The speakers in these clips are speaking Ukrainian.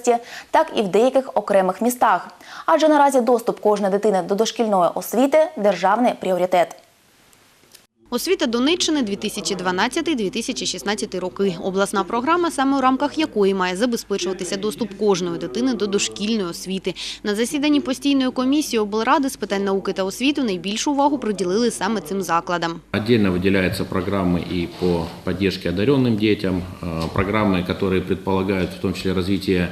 області, так і в деяких окремих містах. Адже наразі доступ кожної дитини до дошкільної освіти державний пріоритет. Освіта Донеччини 2012-2016 роки. Обласна програма, саме у рамках якої має забезпечуватися доступ кожної дитини до дошкільної освіти. На засіданні постійної комісії облради з питань науки та освіти найбільшу увагу приділили саме цим закладам. Отдельно выделяются программы и по поддержке одаренным детям, э, программы, которые предполагают в том числе развитие э,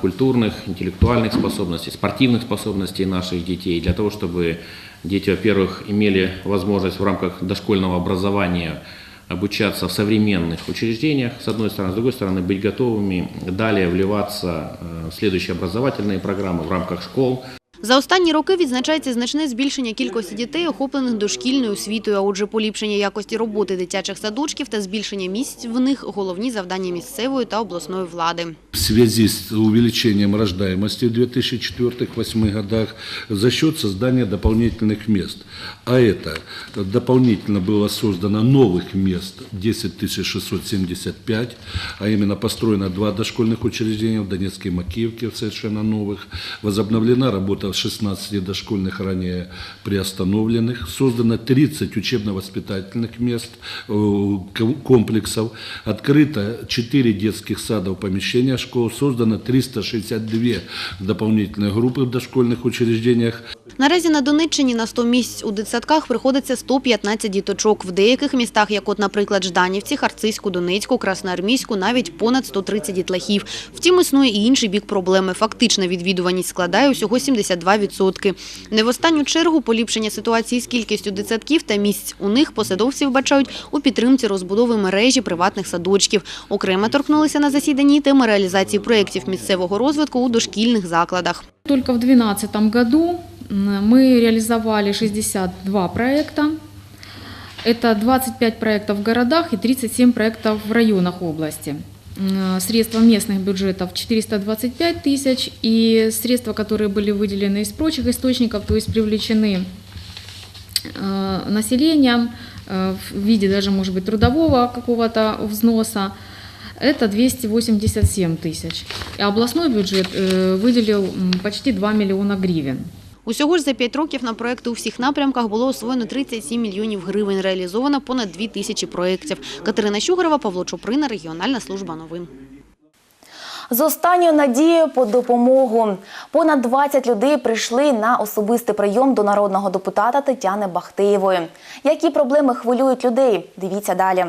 культурных, интеллектуальных способностей, спортивных способностей наших детей, для того, чтобы дети, во-первых, имели возможность в рамках дошкольного образования обучаться в современных учреждениях, с одной стороны, с другой стороны, быть готовыми далее вливаться э, в следующие образовательные программы в рамках школ, За останні роки відзначається значне збільшення кількості дітей, охоплених дошкільною освітою, а отже, поліпшення якості роботи дитячих садочків та збільшення місць в них – головні завдання місцевої та обласної влади. в связи с увеличением рождаемости в 2004-2008 годах за счет создания дополнительных мест. А это дополнительно было создано новых мест 10 675, а именно построено два дошкольных учреждения в Донецке и Макеевке, совершенно новых. Возобновлена работа 16 дошкольных ранее приостановленных. Создано 30 учебно-воспитательных мест, э, ко- комплексов. Открыто 4 детских сада в помещениях школ. Создано 362 дополнительные группы в дошкольных учреждениях. Наразі на Донеччині на 100 місць у дитсадках приходиться 115 діточок. В деяких містах, як от, наприклад, Жданівці, Харцизьку, Донецьку, Красноармійську, навіть понад 130 дітлахів. Втім, існує і інший бік проблеми. Фактична відвідуваність складає усього 72%. Не в останню чергу поліпшення ситуації з кількістю дитсадків та місць у них посадовці вбачають у підтримці розбудови мережі приватних садочків. Окремо торкнулися на засіданні теми реалізації проєктів місцевого розвитку у дошкільних закладах. Только в 2012 году м, мы реализовали 62 проекта. Это 25 проектов в городах и 37 проектов в районах области. Средства местных бюджетов 425 тысяч и средства, которые были выделены из прочих источников, то есть привлечены э, населением э, в виде даже, может быть, трудового какого-то взноса, это 287 тысяч. И областной бюджет э, выделил почти 2 миллиона гривен. Усього ж за 5 років на проекти у всіх напрямках було освоєно 37 мільйонів гривень, реалізовано понад 2 тисячі проєктів. Катерина Щугарова, Павло Чуприна, регіональна служба новин. З останньою надією по допомогу понад 20 людей прийшли на особистий прийом до народного депутата Тетяни Бахтеєвої. Які проблеми хвилюють людей? Дивіться далі.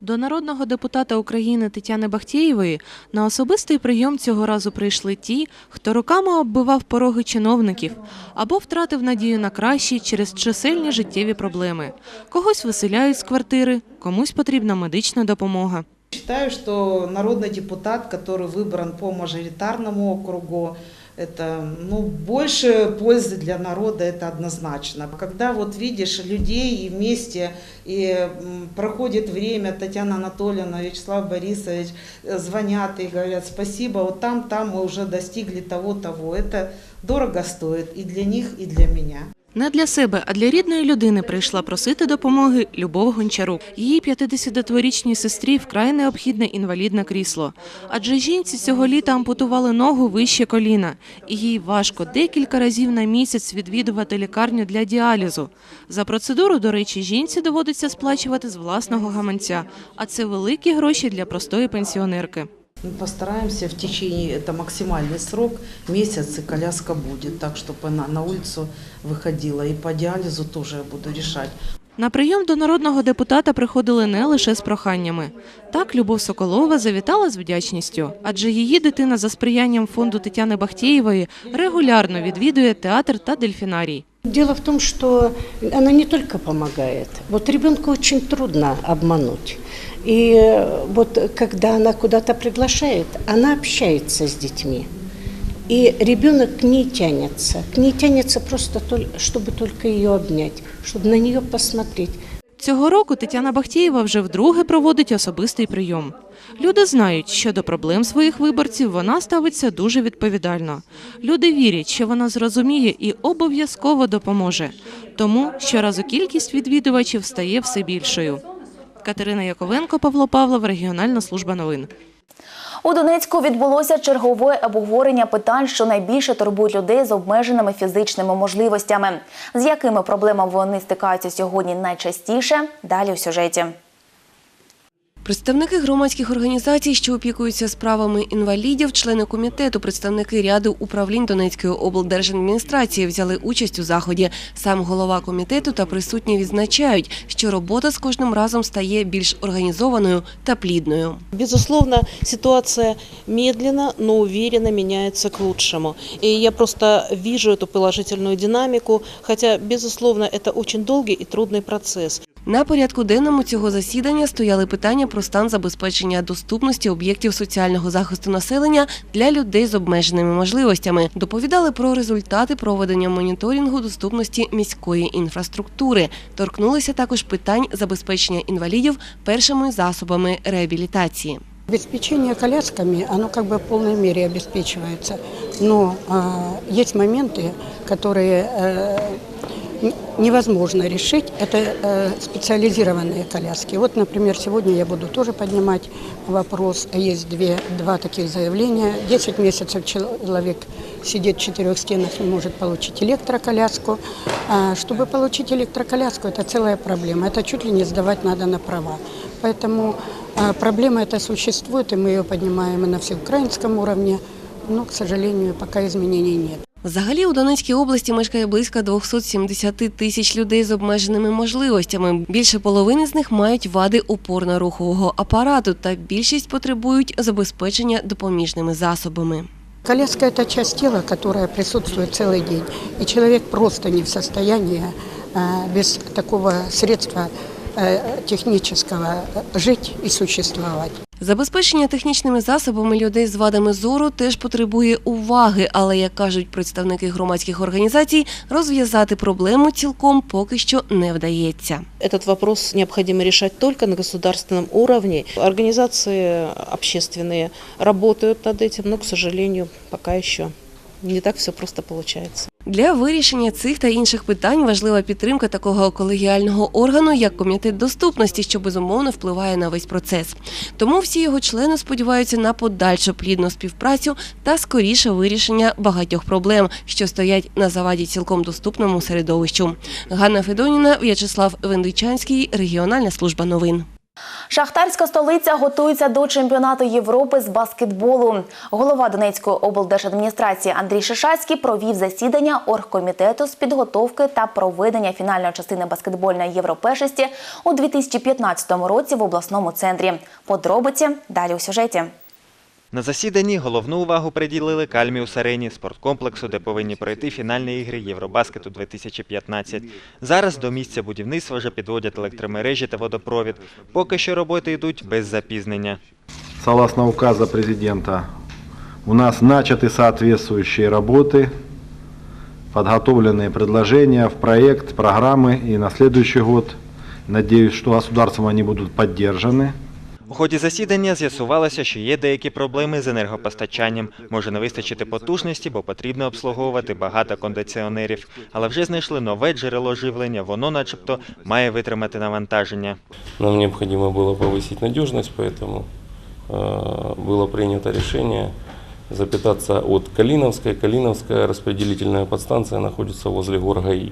До народного депутата України Тетяни Бахтєєвої на особистий прийом цього разу прийшли ті, хто роками оббивав пороги чиновників або втратив надію на краще через чисельні життєві проблеми. Когось виселяють з квартири, комусь потрібна медична допомога. Считаю, что народный депутат, который выбран по мажоритарному округу, это ну, больше пользы для народа, это однозначно. Когда вот видишь людей и вместе, и м, проходит время, Татьяна Анатольевна, Вячеслав Борисович э, звонят и говорят спасибо, вот там, там мы уже достигли того-того. Это дорого стоит и для них, и для меня. Не для себе, а для рідної людини прийшла просити допомоги Любов Гончарук. Її 52-річній сестрі вкрай необхідне інвалідне крісло. Адже жінці цього літа ампутували ногу вище коліна, і їй важко декілька разів на місяць відвідувати лікарню для діалізу. За процедуру, до речі, жінці доводиться сплачувати з власного гаманця, а це великі гроші для простої пенсіонерки. Мы постараемся в течение, это максимальный срок, месяц и коляска будет, так, чтобы она на улицу выходила. И по диализу тоже я буду решать. На прийом до народного депутата приходили не лише з проханнями. Так, Любов Соколова завітала з вдячністю, адже її дитина за сприянням фонду Тетяни Бахтєєвої регулярно відвідує театр та дельфінарій. Дело в том, что она не только помогает. Вот ребенка очень трудно обмануть. И э, вот когда она куда-то приглашает, она общается с детьми. И ребенок к ней тянется. К ней тянется просто, тол- чтобы только ее обнять, чтобы на нее посмотреть. Цього року Тетяна Бахтєєва вже вдруге проводить особистий прийом. Люди знають, що до проблем своїх виборців вона ставиться дуже відповідально. Люди вірять, що вона зрозуміє і обов'язково допоможе. Тому щоразу кількість відвідувачів стає все більшою. Катерина Яковенко, Павло Павлов, регіональна служба новин. У Донецьку відбулося чергове обговорення питань, що найбільше турбують людей з обмеженими фізичними можливостями. З якими проблемами вони стикаються сьогодні найчастіше? Далі у сюжеті. Представники громадських організацій, що опікуються справами інвалідів, члени комітету, представники ряду управлінь Донецької облдержадміністрації взяли участь у заході. Сам голова комітету та присутні відзначають, що робота з кожним разом стає більш організованою та плідною. Безусловно, ситуация медленно, но уверенно меняется к лучшему. И я просто вижу эту положительную динамику, хотя, безусловно, это очень долгий и трудный процесс. На порядку денному цього засідання стояли питання про стан забезпечення доступності об'єктів соціального захисту населення для людей з обмеженими можливостями. Доповідали про результати проведення моніторингу доступності міської інфраструктури. Торкнулися також питань забезпечення інвалідів першими засобами реабілітації. Обеспечение колясками, оно как бы в полной мере обеспечивается, но э, есть моменты, которые э, н- невозможно решить. Это э, специализированные коляски. Вот, например, сегодня я буду тоже поднимать вопрос. Есть две, два таких заявления. 10 месяцев человек сидит в четырех стенах, не может получить электроколяску. А чтобы получить электроколяску, это целая проблема. Это чуть ли не сдавать надо на права. Поэтому а, проблема эта существует, и мы ее поднимаем и на всеукраинском уровне. Но, к сожалению, пока изменений нет. Взагалі у Донецькій області мешкає близько 270 тисяч людей з обмеженими можливостями. Більше половини з них мають вади опорно-рухового апарату, та більшість потребують забезпечення допоміжними засобами. Коляска – это часть тела, которая присутствует целый день. И человек просто не в состоянии а, без такого средства э, технического э, жить и существовать. Забезпечення технічними засобами людей з вадами зору теж потребує уваги, але, як кажуть представники громадських організацій, розв'язати проблему цілком поки що не вдається. Этот вопрос необходимо решать только на государственном уровне. Организации общественные работают над этим, но, к сожалению, пока еще не так все просто получается. Для вирішення цих та інших питань важлива підтримка такого колегіального органу, як комітет доступності, що безумовно впливає на весь процес. Тому всі його члени сподіваються на подальшу плідну співпрацю та скоріше вирішення багатьох проблем, що стоять на заваді цілком доступному середовищу. Ганна Федоніна, В'ячеслав Вендичанський, регіональна служба новин. Шахтарська столиця готується до чемпіонату Європи з баскетболу. Голова Донецької облдержадміністрації Андрій Шишацький провів засідання оргкомітету з підготовки та проведення фінальної частини баскетбольної європешості у 2015 році в обласному центрі. Подробиці далі у сюжеті. На засіданні головну увагу приділили Кальміус Арені, спорткомплексу, де повинні пройти фінальні ігри Євробаскету 2015. Зараз до місця будівництва вже підводять електромережі та водопровід. Поки що роботи йдуть без запізнення. Согласно указа президента, у нас начаты соответствующие работы, подготовленные предложения в проект, программы и на следующий год. Надеюсь, что государством они будут поддержаны. У ході засідання з'ясувалося, що є деякі проблеми з енергопостачанням. Може не вистачити потужності, бо потрібно обслуговувати багато кондиціонерів. Але вже знайшли нове джерело живлення, воно начебто має витримати навантаження. Нам необходимо было повысить надежность, поэтому э, было принято решение запитаться от Калиновской. Калиновская распределительная подстанция находится возле гор ГАИ.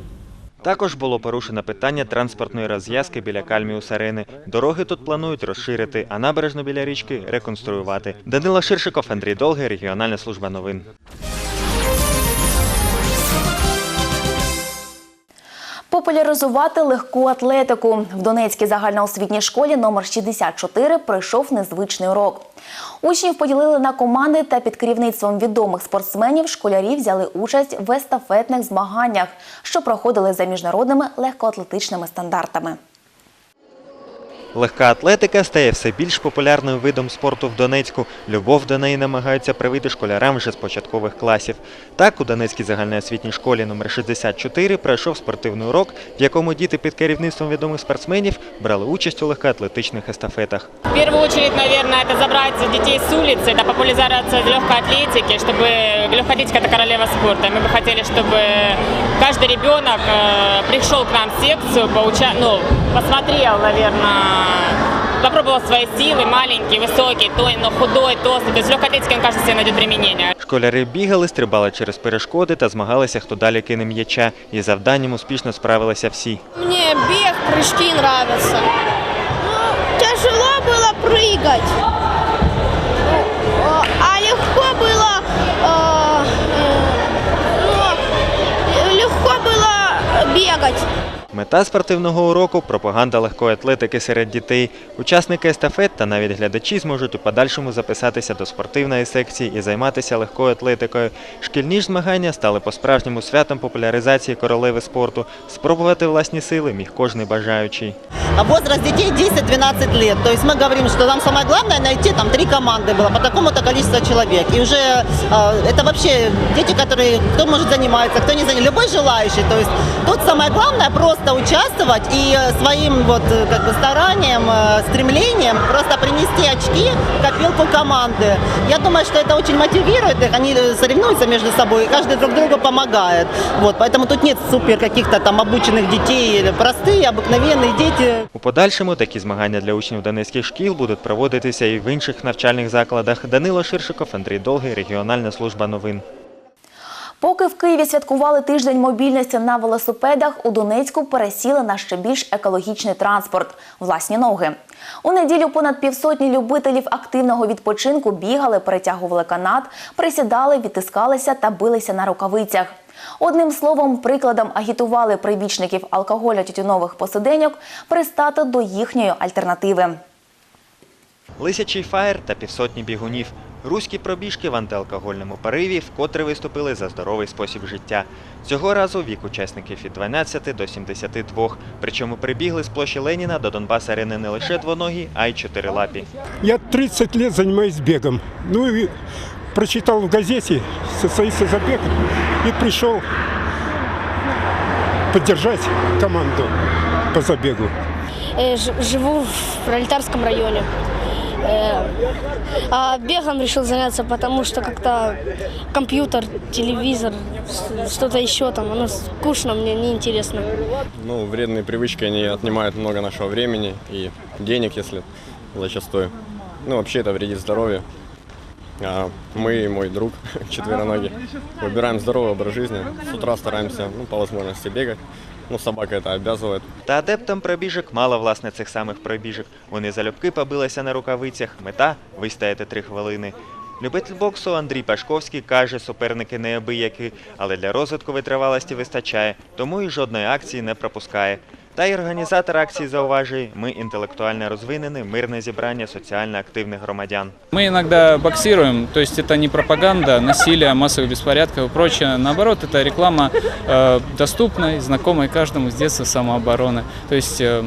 також було порушено питання транспортної розв'язки біля Кальміус Арени. Дороги тут планують розширити, а набережну біля річки реконструювати. Данила Ширшиков, Андрій Долгий, регіональна служба новин. Популяризувати легку атлетику в Донецькій загальноосвітній школі номер 64 пройшов незвичний урок. Учнів поділили на команди та під керівництвом відомих спортсменів школярі взяли участь в естафетних змаганнях, що проходили за міжнародними легкоатлетичними стандартами. Легка атлетика стає все більш популярним видом спорту в Донецьку. Любов до неї намагаються привити школярам вже з початкових класів. Так, у Донецькій загальноосвітній школі номер 64 пройшов спортивний урок, в якому діти під керівництвом відомих спортсменів брали участь у легкоатлетичних естафетах. В первую очередь, наверное, это забрать детей с улицы, это популяризация легкой атлетики, чтобы легкая атлетика – это королева спорта. Мы бы хотели, чтобы каждый ребенок э, пришел к нам в секцию, поуча... ну, посмотрел, наверное, попробовал свои силы, маленький, высокий, той, но худой, толстый. То есть в легкой атлетике, он, кажется, себе найдет применение. Школяри бігали, стрибали через перешкоди та змагалися, хто далі кине м'яча. І завданням успішно справилися всі. Мне бег, прыжки нравятся. Ну, тяжело было прыгать, Ну, а легко было, э, э, ну, легко было бегать. Мета спортивного уроку пропаганда легкої атлетики серед дітей. Учасники естафет та навіть глядачі зможуть у подальшому записатися до спортивної секції і займатися легкою атлетикою. Шкільні ж змагання стали по-справжньому святом популяризації королеви спорту. Спробувати власні сили міг кожний бажаючий. А возраст детей 10-12 лет. То есть мы говорим, что нам самое главное найти там три команды было по такому-то количеству человек. И уже э, это вообще дети, которые, кто может заниматься, кто не занимается, любой желающий. То есть тут самое главное просто участвовать и э, своим вот э, как бы старанием, э, стремлением просто принести очки в копилку команды. Я думаю, что это очень мотивирует их, они э, соревнуются между собой, и каждый друг другу помогает. Вот, поэтому тут нет супер каких-то там обученных детей, или простые, обыкновенные дети. У подальшому такі змагання для учнів донецьких шкіл будуть проводитися і в інших навчальних закладах. Данило Ширшиков, Андрій Долгий, регіональна служба новин. Поки в Києві святкували тиждень мобільності на велосипедах, у Донецьку пересіли на ще більш екологічний транспорт власні ноги. У неділю понад півсотні любителів активного відпочинку бігали, перетягували канат, присідали, відтискалися та билися на рукавицях. Одним словом, прикладом агітували прибічників алкоголю тютюнових посиденьок пристати до їхньої альтернативи. Лисячий фаєр та півсотні бігунів. Руські пробіжки в антиалкогольному пориві вкотре виступили за здоровий спосіб життя. Цього разу вік учасників від 12 до 72, причому прибігли з площі Леніна до Донбас арени не лише двоногі, а й чотирилапі. Я 30 лет занимаюсь бегом. Ну и прочитал в газете, состоится забег, и пришел поддержать команду по забегу. Живу в пролетарском районе. Э, А бегом решил заняться, потому что как-то компьютер, телевизор, что-то еще там, оно скучно, мне неинтересно. Ну, вредные привычки, они отнимают много нашего времени и денег, если зачастую. Ну, вообще это вредит здоровью. А мы и мой друг, четвероногий, выбираем здоровый образ жизни. С утра стараемся, ну, по возможности бегать. Ну, собака это обязывает. Та адептам пробіжок мало власне цих самих пробіжок. Вони залюбки побилися на рукавицях. Мета вистояти три хвилини. Любитель боксу Андрій Пашковський каже, суперники неабиякі, але для розвитку витривалості вистачає, тому і жодної акції не пропускає. Та й організатор акції зауважує, ми інтелектуально розвинені, мирне зібрання соціально активних громадян. Мы иногда боксируем, то есть это не пропаганда, насилие, массовых беспорядков и прочее. Наоборот, это реклама э, доступной, знакомой каждому с детства самообороны. То есть э,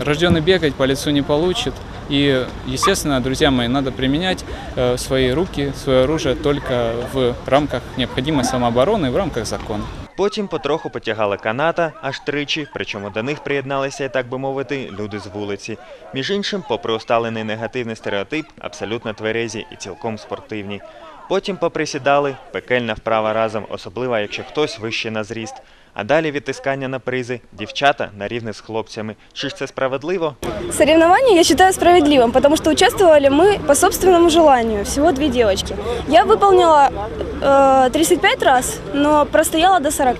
рожденный бегать по лицу не получит. И, естественно, друзья мои, надо применять э, свои руки, свое оружие только в рамках необходимой самообороны и в рамках закона. Потім потроху потягали каната аж тричі, причому до них приєдналися, так би мовити, люди з вулиці. Між іншим, попри усталений негативний стереотип, абсолютно тверезі і цілком спортивні. Потім поприсідали, пекельна вправа разом, особливо якщо хтось вище на зріст. А далі відтискання на призи, дівчата на рівних з хлопцями. Чи ж це справедливо? Соревнования я считаю справедливым, потому что участвовали мы по собственному желанию, всего две девочки. Я выполнила э, 35 раз, но простояла до 40.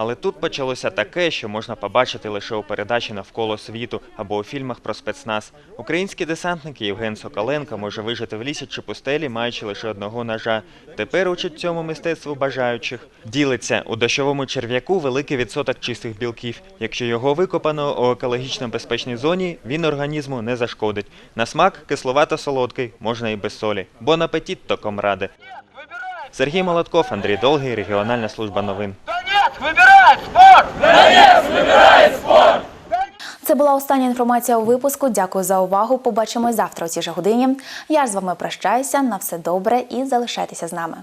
Але тут почалося таке, що можна побачити лише у передачі навколо світу або у фільмах про спецназ. Український десантник Євген Соколенко може вижити в лісі чи пустелі, маючи лише одного ножа. Тепер учить цьому мистецтву бажаючих. Ділиться у дощовому черв'яку великий відсоток чистих білків. Якщо його викопано у екологічно безпечній зоні, він організму не зашкодить. На смак кисловато-солодкий, можна і без солі. Бон апетит, то комради. Сергій Молотков, Андрій Долгий, регіональна служба новин. Це була остання інформація у випуску. Дякую за увагу. Побачимось завтра о цій же годині. Я ж з вами прощаюся. На все добре і залишайтеся з нами.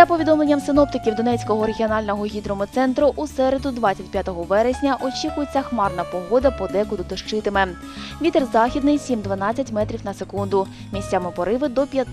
За повідомленням синоптиків Донецького регіонального гідрометцентру, у середу 25 вересня очікується хмарна погода, подекуди дощитиме. Вітер західний 7-12 метрів на секунду. Місцями пориви до 5